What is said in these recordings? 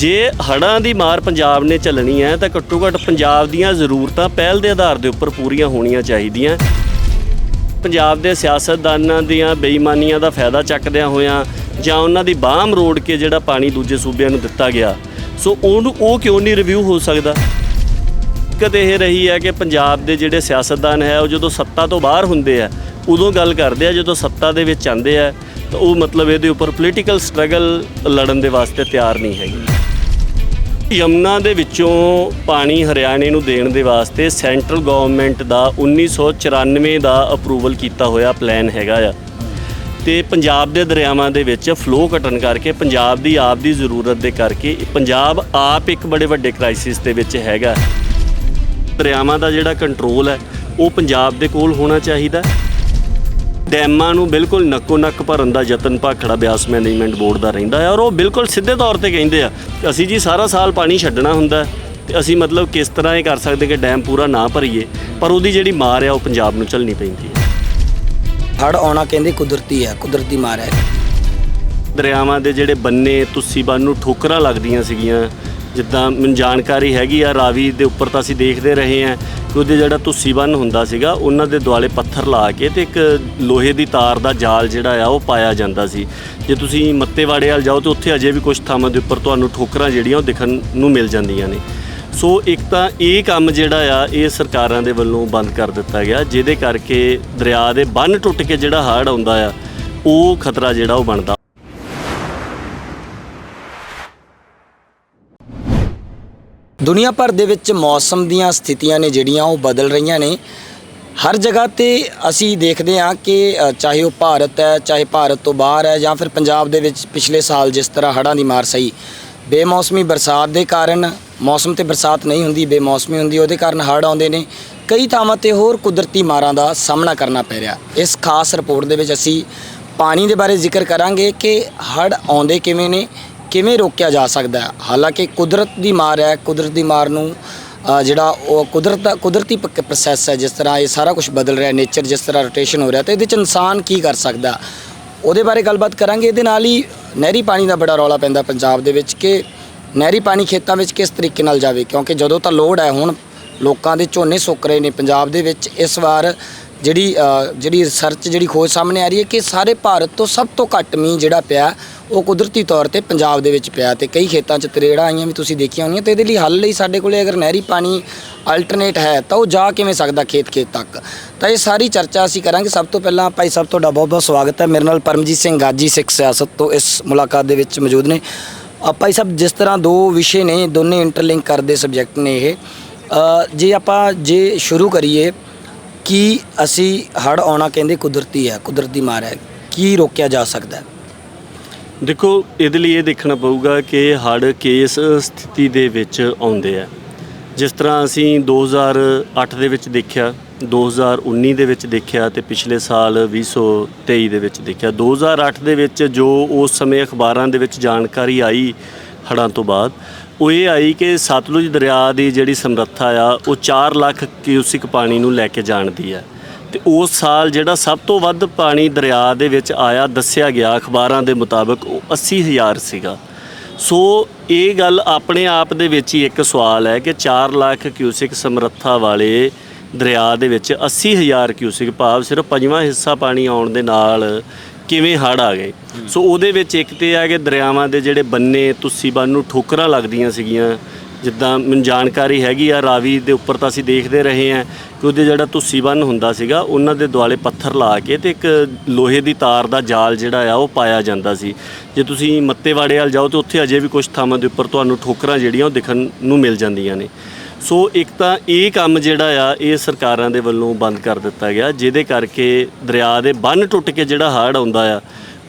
ਜੇ ਹੜ੍ਹਾਂ ਦੀ ਮਾਰ ਪੰਜਾਬ ਨੇ ਝੱਲਣੀ ਹੈ, ਤਾਂ ਘੱਟੋ ਘੱਟ ਪੰਜਾਬ ਦੀਆਂ ਜ਼ਰੂਰਤਾਂ ਪਹਿਲ ਦੇ ਆਧਾਰ ਦੇ ਉੱਪਰ ਪੂਰੀਆਂ ਹੋਣੀਆਂ ਚਾਹੀਦੀਆਂ। ਪੰਜਾਬ ਦੇ ਸਿਆਸਤਦਾਨਾਂ ਦੀਆਂ ਬੇਈਮਾਨੀਆਂ ਦਾ ਫਾਇਦਾ ਚੱਕਦਿਆਂ ਹੋਇਆਂ ਜਾਂ ਉਹਨਾਂ ਦੀ ਬਾਹ ਮਰੋੜ ਕੇ ਜਿਹੜਾ ਪਾਣੀ ਦੂਜੇ ਸੂਬਿਆਂ ਨੂੰ ਦਿੱਤਾ ਗਿਆ, ਸੋ ਉਹਨੂੰ ਉਹ ਕਿਉਂ ਨਹੀਂ ਰਿਵਿਊ ਹੋ ਸਕਦਾ? ਦਿੱਕਤ ਇਹ ਰਹੀ ਹੈ ਕਿ ਪੰਜਾਬ ਦੇ ਜਿਹੜੇ ਸਿਆਸਤਦਾਨ ਹੈ, ਉਹ ਜਦੋਂ ਸੱਤਾ ਤੋਂ ਬਾਹਰ ਹੁੰਦੇ ਆ, ਉਦੋਂ ਗੱਲ ਕਰਦੇ ਆ, ਜਦੋਂ ਸੱਤਾ ਦੇ ਵਿੱਚ ਆਉਂਦੇ ਆ, ਤਾਂ ਉਹ ਮਤਲਬ ਇਹਦੇ ਉੱਪਰ ਪੋਲੀਟੀਕਲ ਸਟਰਗਲ ਲੜਨ ਦੇ ਵਾਸਤੇ ਤਿਆਰ ਨਹੀਂ ਹੈਗੀ। ਯਮਨਾ ਦੇ ਵਿੱਚੋਂ ਪਾਣੀ ਹਰਿਆਣੇ ਨੂੰ ਦੇਣ ਦੇ ਵਾਸਤੇ ਸੈਂਟਰਲ ਗਵਰਨਮੈਂਟ ਦਾ 1994 ਦਾ ਅਪਰੂਵਲ ਕੀਤਾ ਹੋਇਆ ਪਲਾਨ ਹੈਗਾ ਆ। ਤੇ ਪੰਜਾਬ ਦੇ ਦਰਿਆਵਾਂ ਦੇ ਵਿੱਚ ਫਲੋ ਘਟਣ ਕਰਕੇ ਪੰਜਾਬ ਦੀ ਆਪ ਦੀ ਜ਼ਰੂਰਤ ਦੇ ਕਰਕੇ ਪੰਜਾਬ ਆਪ ਇੱਕ ਬੜੇ ਵੱਡੇ ਕ੍ਰਾਈਸਿਸ ਦੇ ਵਿੱਚ ਹੈਗਾ। ਦਰਿਆਵਾਂ ਦਾ ਜਿਹੜਾ ਕੰਟਰੋਲ ਹੈ, ਉਹ ਪੰਜਾਬ ਦੇ ਕੋਲ ਹੋਣਾ ਚਾਹੀਦਾ। ਡੈਮਾਂ ਨੂੰ ਬਿਲਕੁਲ ਨੱਕੋ ਨੱਕ ਭਰਨ ਦਾ ਯਤਨ ਭਾਖੜਾ ਬਿਆਸ ਮੈਨੇਜਮੈਂਟ ਬੋਰਡ ਦਾ ਰਹਿੰਦਾ ਹੈ ਔਰ ਉਹ ਬਿਲਕੁਲ ਸਿੱਧੇ ਤੌਰ ਤੇ ਕਹਿੰਦੇ ਆ ਅਸੀਂ ਜੀ ਸਾਰਾ ਸਾਲ ਪਾਣੀ ਛੱਡਣਾ ਹੁੰਦਾ ਤੇ ਅਸੀਂ ਮਤਲਬ ਕਿਸ ਤਰ੍ਹਾਂ ਇਹ ਕਰ ਸਕਦੇ ਕਿ ਡੈਮ ਪੂਰਾ ਨਾ ਭਰੀਏ ਪਰ ਉਹਦੀ ਜਿਹੜੀ ਮਾਰ ਆ ਉਹ ਪੰਜਾਬ ਨੂੰ ਝੱਲਣੀ ਪੈਂਦੀ ਹੈ। ਹੜ ਆਉਣਾ ਕਹਿੰਦੇ ਕੁਦਰਤੀ ਹੈ ਕੁਦਰਤੀ ਮਾਰ ਹੈ ਦਰਿਆਵਾਂ ਦੇ ਜਿਹੜੇ ਬੰਨੇ ਤੁਸੀਂ ਬੰਨ ਨੂੰ ਠੋਕਰਾਂ ਲੱਗਦੀਆਂ ਸੀਗੀਆਂ ਜਿੱਦਾਂ ਮੈਨੂੰ ਜਾਣਕਾਰੀ ਹੈਗੀ ਆ ਰਾਵੀ ਦੇ ਉੱਪਰ ਤਾਂ ਅਸੀਂ ਦੇਖਦੇ ਰਹੇ ਕਿ ਉਹਦੇ ਜਿਹੜਾ ਧੁੱਸੀ ਬੰਨ ਹੁੰਦਾ ਸੀਗਾ, ਉਹਨਾਂ ਦੇ ਦੁਆਲੇ ਪੱਥਰ ਲਾ ਕੇ ਤੇ ਇੱਕ ਲੋਹੇ ਦੀ ਤਾਰ ਦਾ ਜਾਲ ਜਿਹੜਾ ਆ, ਉਹ ਪਾਇਆ ਜਾਂਦਾ ਸੀ। ਜੇ ਤੁਸੀਂ ਮੱਤੇਵਾੜੇ ਵਾਲ ਜਾਓ ਤੇ ਉੱਥੇ ਅਜੇ ਵੀ ਕੁਝ ਥਾਵਾਂ ਦੇ ਉੱਪਰ ਤੁਹਾਨੂੰ ਠੋਕਰਾਂ ਜਿਹੜੀਆਂ ਉਹ ਦੇਖਣ ਨੂੰ ਮਿਲ ਜਾਂਦੀਆਂ ਨੇ। ਸੋ ਇੱਕ ਤਾਂ ਇਹ ਕੰਮ ਜਿਹੜਾ ਆ, ਇਹ ਸਰਕਾਰਾਂ ਦੇ ਵੱਲੋਂ ਬੰਦ ਕਰ ਦਿੱਤਾ ਗਿਆ, ਜਿਹਦੇ ਕਰਕੇ ਦਰਿਆ ਦੇ ਬੰਨ ਟੁੱਟ ਕੇ ਜਿਹੜਾ ਹੜ੍ਹ ਆਉਂਦਾ ਆ, ਉਹ ਖਤਰਾ ਜਿਹੜਾ ਉਹ ਬਣਦਾ। ਦੁਨੀਆ ਭਰ ਦੇ ਵਿੱਚ ਮੌਸਮ ਦੀਆਂ ਸਥਿਤੀਆਂ ਨੇ ਜਿਹੜੀਆਂ ਉਹ ਬਦਲ ਰਹੀਆਂ ਨੇ। ਹਰ ਜਗ੍ਹਾ ਤੇ ਅਸੀਂ ਦੇਖਦੇ ਹਾਂ ਕਿ ਚਾਹੇ ਉਹ ਭਾਰਤ ਹੈ, ਚਾਹੇ ਭਾਰਤ ਤੋਂ ਬਾਹਰ ਹੈ ਜਾਂ ਫਿਰ ਪੰਜਾਬ ਦੇ ਵਿੱਚ ਪਿਛਲੇ ਸਾਲ ਜਿਸ ਤਰ੍ਹਾਂ ਹੜ੍ਹਾਂ ਦੀ ਮਾਰ ਸਹੀ, ਬੇਮੌਸਮੀ ਬਰਸਾਤ ਦੇ ਕਾਰਨ ਮੌਸਮ ਤੇ ਬਰਸਾਤ ਨਹੀਂ ਹੁੰਦੀ, ਬੇਮੌਸਮੀ ਹੁੰਦੀ, ਉਹਦੇ ਕਾਰਨ ਹੜ੍ਹ ਆਉਂਦੇ ਨੇ। ਕਈ ਥਾਵਾਂ ਤੇ ਹੋਰ ਕੁਦਰਤੀ ਮਾਰਾਂ ਦਾ ਸਾਹਮਣਾ ਕਰਨਾ ਪੈ ਰਿਹਾ। ਇਸ ਖਾਸ ਰਿਪੋਰਟ ਦੇ ਵਿੱਚ ਅਸੀਂ ਪਾਣੀ ਦੇ ਬਾਰੇ ਜ਼ਿਕਰ ਕਰਾਂਗੇ ਕਿ ਹੜ੍ਹ ਆਉਂਦੇ ਕਿਵੇਂ ਨੇ ਕਿਵੇਂ ਰੋਕਿਆ ਜਾ ਸਕਦਾ ਹੈ? ਹਾਲਾਂਕਿ ਕੁਦਰਤ ਦੀ ਮਾਰ ਹੈ ਕੁਦਰਤ ਦੀ ਮਾਰ ਨੂੰ ਅ, ਜਿਹੜਾ ਉਹ ਕੁਦਰਤ ਦਾ ਕੁਦਰਤੀ ਪ੍ਰੋਸੈਸ ਹੈ ਜਿਸ ਤਰ੍ਹਾਂ ਇਹ ਸਾਰਾ ਕੁਝ ਬਦਲ ਰਿਹਾ ਨੇਚਰ ਜਿਸ ਤਰ੍ਹਾਂ ਰੋਟੇਸ਼ਨ ਹੋ ਰਿਹਾ ਤੇ ਇਹਦੇ ਚ ਇਨਸਾਨ ਕੀ ਕਰ ਸਕਦਾ? ਉਹਦੇ ਬਾਰੇ ਗੱਲਬਾਤ ਕਰਾਂਗੇ। ਇਹਦੇ ਨਾਲ ਹੀ ਨਹਿਰੀ ਪਾਣੀ ਦਾ ਬੜਾ ਰੌਲਾ ਪੈਂਦਾ ਪੰਜਾਬ ਦੇ ਵਿੱਚ ਕਿ ਨਹਿਰੀ ਪਾਣੀ ਖੇਤਾਂ ਵਿੱਚ ਕਿਸ ਤਰੀਕੇ ਨਾਲ ਜਾਵੇ? ਕਿਉਂਕਿ ਜਦੋਂ ਤਾਂ ਲੋੜ ਹੈ ਹੁਣ ਲੋਕਾਂ ਦੇ ਝੋਨੇ ਸੁੱਕ ਰਹੇ ਨੇ ਪੰਜਾਬ ਦੇ ਵਿੱਚ ਇਸ ਵਾਰ ਜਿਹੜੀ ਜਿਹੜੀ ਰਿਸਰਚ ਜਿਹੜੀ ਖੋਜ ਸਾਹਮਣੇ ਆ ਰਹੀ ਹੈ ਕਿ ਸਾਰੇ ਭਾਰਤ ਤੋਂ ਸਭ ਤੋਂ ਘੱਟ ਮੀਂਹ ਜਿਹੜਾ ਪਿਆ ਉਹ ਕੁਦਰਤੀ ਤੌਰ ਤੇ ਪੰਜਾਬ ਦੇ ਵਿੱਚ ਪਿਆ ਤੇ ਕਈ ਖੇਤਾਂ 'ਚ ਤਰੇੜਾਂ ਆਈਆਂ ਵੀ ਤੁਸੀਂ ਦੇਖੀਆਂ ਹੋਣੀਆਂ ਤੇ ਇਹਦੇ ਲਈ ਹੱਲ ਲਈ ਸਾਡੇ ਕੋਲੇ ਅਗਰ ਨਹਿਰੀ ਪਾਣੀ ਅਲਟਰਨੇਟ ਹੈ ਤਾਂ ਉਹ ਜਾ ਕਿਵੇਂ ਸਕਦਾ ਖੇਤ ਖੇਤ ਤੱਕ? ਤਾਂ ਇਹ ਸਾਰੀ ਚਰਚਾ ਅਸੀਂ ਕਰਾਂਗੇ। ਸਭ ਤੋਂ ਪਹਿਲਾਂ ਭਾਈ ਸਾਹਿਬ ਤੁਹਾਡਾ ਬਹੁਤ ਬਹੁਤ ਸਵਾਗਤ ਹੈ। ਮੇਰੇ ਨਾਲ ਪਰਮਜੀਤ ਸਿੰਘ ਗਾਜੀ ਸਿੱਖ ਸਿਆਸਤ ਤੋਂ ਇਸ ਮੁਲਾਕਾਤ ਦੇ ਵਿੱਚ ਮੌਜੂਦ ਨੇ। ਅ, ਭਾਈ ਸਾਹਿਬ ਜਿਸ ਤਰ੍ਹਾਂ ਦੋ ਵਿਸ਼ੇ ਨੇ ਦੋਨੇ ਇੰਟਰਲਿੰਕ ਕਰਦੇ ਸਬਜੈਕਟ ਨੇ ਇਹ। ਜੇ ਆਪਾਂ ਜੇ ਸ਼ੁਰੂ ਕਰੀਏ ਕੀ ਅਸੀਂ ਹੜ ਆਉਣਾ ਕਹਿੰਦੇ ਕੁਦਰਤੀ ਹੈ, ਕੁਦਰਤੀ ਮਾਰ ਹੈ। ਕੀ ਰੋਕਿਆ ਜਾ ਸਕਦਾ ਹੈ? ਦੇਖੋ, ਇਹਦੇ ਲਈ ਇਹ ਦੇਖਣਾ ਪਊਗਾ ਕਿ ਹੜ੍ਹ ਕਿਸ ਸਥਿਤੀ ਦੇ ਵਿੱਚ ਆਉਂਦੇ ਆ। ਜਿਸ ਤਰ੍ਹਾਂ ਅਸੀਂ 2008 ਦੇ ਵਿੱਚ ਦੇਖਿਆ 2019 ਦੇ ਵਿੱਚ ਦੇਖਿਆ ਤੇ ਪਿਛਲੇ ਸਾਲ 2023 ਦੇ ਵਿੱਚ ਦੇਖਿਆ। 2008 ਦੇ ਵਿੱਚ ਜੋ ਉਸ ਸਮੇਂ ਅਖਬਾਰਾਂ ਦੇ ਵਿੱਚ ਜਾਣਕਾਰੀ ਆਈ ਹੜ੍ਹਾਂ ਤੋਂ ਬਾਅਦ ਉਹ ਇਹ ਆਈ ਕਿ ਸਤਲੁਜ ਦਰਿਆ ਦੀ ਜਿਹੜੀ ਸਮਰੱਥਾ ਆ, ਉਹ 4 ਲੱਖ ਕਿਊਸਿਕ ਪਾਣੀ ਨੂੰ ਲੈ ਕੇ ਜਾਣਦੀ ਹੈ। ਤੇ ਉਸ ਸਾਲ ਜਿਹੜਾ ਸਭ ਤੋਂ ਵੱਧ ਪਾਣੀ ਦਰਿਆ ਦੇ ਵਿੱਚ ਆਇਆ ਦੱਸਿਆ ਗਿਆ ਅਖਬਾਰਾਂ ਦੇ ਮੁਤਾਬਕ, ਉਹ 80000 ਸੀਗਾ। ਸੋ ਇਹ ਗੱਲ ਆਪਣੇ ਆਪ ਦੇ ਵਿੱਚ ਹੀ ਇੱਕ ਸਵਾਲ ਹੈ ਕਿ 4 ਲੱਖ ਕਿਊਸਿਕ ਸਮਰੱਥਾ ਵਾਲੇ ਦਰਿਆ ਦੇ ਵਿੱਚ 80000 ਕਿਊਸਿਕ ਭਾਵ ਸਿਰਫ ਪੰਜਵਾਂ ਹਿੱਸਾ ਪਾਣੀ ਆਉਣ ਦੇ ਨਾਲ ਕਿਵੇਂ ਹੜ੍ਹ ਆ ਗਏ। ਸੋ ਉਹਦੇ ਵਿੱਚ ਇੱਕ ਤੇ ਹੈ ਕਿ ਦਰਿਆਵਾਂ ਦੇ ਜਿਹੜੇ ਬੰਨੇ ਤੁਸੀਂ ਬੰਨ ਨੂੰ ਠੋਕਰਾਂ ਲੱਗਦੀਆਂ ਸੀਗੀਆਂ। ਜਿੱਦਾਂ ਮੈਨੂੰ ਜਾਣਕਾਰੀ ਹੈਗੀ ਆ ਰਾਵੀ ਦੇ ਉੱਪਰ ਤਾਂ ਅਸੀਂ ਦੇਖਦੇ ਰਹੇ ਹਾਂ ਕਿ ਉਹਦੇ ਜਿਹੜਾ ਤੁਸੀਂ ਬੰਨ ਹੁੰਦਾ ਸੀਗਾ ਉਹਨਾਂ ਦੇ ਦੁਆਲੇ ਪੱਥਰ ਲਾ ਕੇ ਤੇ ਇੱਕ ਲੋਹੇ ਦੀ ਤਾਰ ਦਾ ਜਾਲ ਜਿਹੜਾ ਆ ਉਹ ਪਾਇਆ ਜਾਂਦਾ ਸੀ। ਜੇ ਤੁਸੀਂ ਮੱਤੇਵਾੜੇ ਵੱਲ ਜਾਓ ਤੇ ਉੱਥੇ ਅਜੇ ਵੀ ਕੁਝ ਥਾਵਾਂ ਦੇ ਉੱਪਰ ਤੁਹਾਨੂੰ ਠੋਕਰਾਂ ਜਿਹੜੀਆਂ ਉਹ ਦਿਖਣ ਨੂੰ ਮਿਲ ਜਾਂਦੀਆਂ ਨੇ। ਸੋ ਇੱਕ ਤਾਂ ਇਹ ਕੰਮ ਜਿਹੜਾ ਆ, ਇਹ ਸਰਕਾਰਾਂ ਦੇ ਵੱਲੋਂ ਬੰਦ ਕਰ ਦਿੱਤਾ ਗਿਆ, ਜਿਹਦੇ ਕਰਕੇ ਦਰਿਆ ਦੇ ਬੰਨ ਟੁੱਟ ਕੇ ਜਿਹੜਾ ਹੜ੍ਹ ਆਉਂਦਾ ਆ,